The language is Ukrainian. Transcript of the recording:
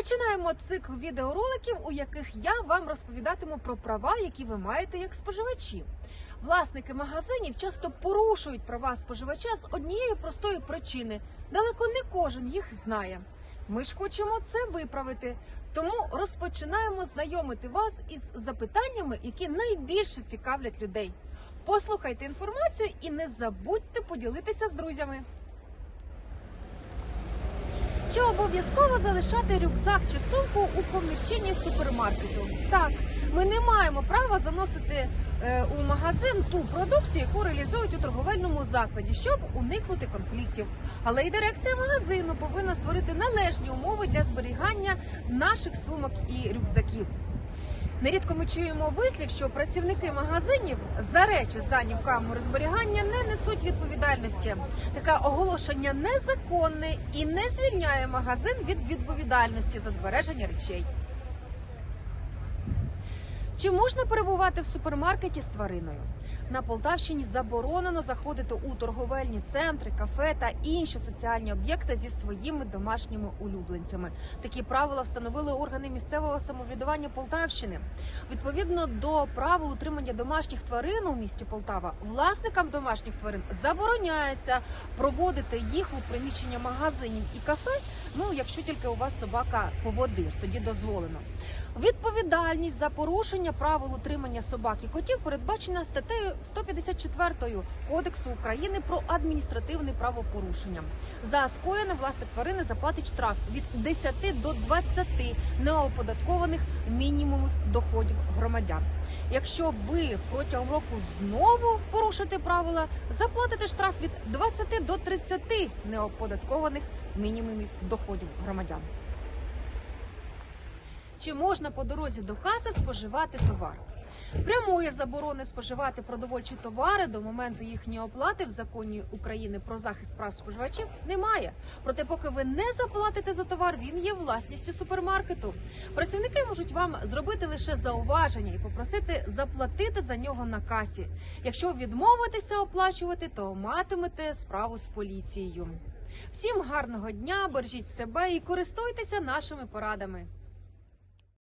Починаємо цикл відеороликів, у яких я вам розповідатиму про права, які ви маєте як споживачі. Власники магазинів часто порушують права споживача з однієї простої причини. Далеко не кожен їх знає. Ми ж хочемо це виправити. Тому розпочинаємо знайомити вас із запитаннями, які найбільше цікавлять людей. Послухайте інформацію і не забудьте поділитися з друзями. Чи обов'язково залишати рюкзак чи сумку у комірчині супермаркету? Так, ми не маємо права заносити е, у магазин ту продукцію, яку реалізують у торговельному закладі, щоб уникнути конфліктів. Але і дирекція магазину повинна створити належні умови для зберігання наших сумок і рюкзаків. Нерідко ми чуємо вислів, що працівники магазинів за речі, здані в камеру зберігання, не несуть відповідальності. Таке оголошення незаконне і не звільняє магазин від відповідальності за збереження речей. Чи можна перебувати в супермаркеті з твариною? На Полтавщині заборонено заходити у торговельні центри, кафе та інші соціальні об'єкти зі своїми домашніми улюбленцями. Такі правила встановили органи місцевого самоврядування Полтавщини. Відповідно до правил утримання домашніх тварин у місті Полтава, власникам домашніх тварин забороняється проводити їх у приміщення магазинів і кафе. Ну якщо тільки у вас собака поводир, тоді дозволено. Відповідальність за порушення правил утримання собак і котів передбачена статтею 154 Кодексу України про адміністративне правопорушення. За скоєне власник тварини заплатить штраф від 10 до 20 неоподаткованих мінімумів доходів громадян. Якщо ви протягом року знову порушите правила, заплатите штраф від 20 до 30 неоподаткованих мінімумів доходів громадян. Чи можна по дорозі до каси споживати товар? Прямої заборони споживати продовольчі товари до моменту їхньої оплати в законі України про захист прав споживачів немає. Проте, поки ви не заплатите за товар, він є власністю супермаркету. Працівники можуть вам зробити лише зауваження і попросити заплатити за нього на касі. Якщо відмовитеся оплачувати, то матимете справу з поліцією. Всім гарного дня, бережіть себе і користуйтеся нашими порадами.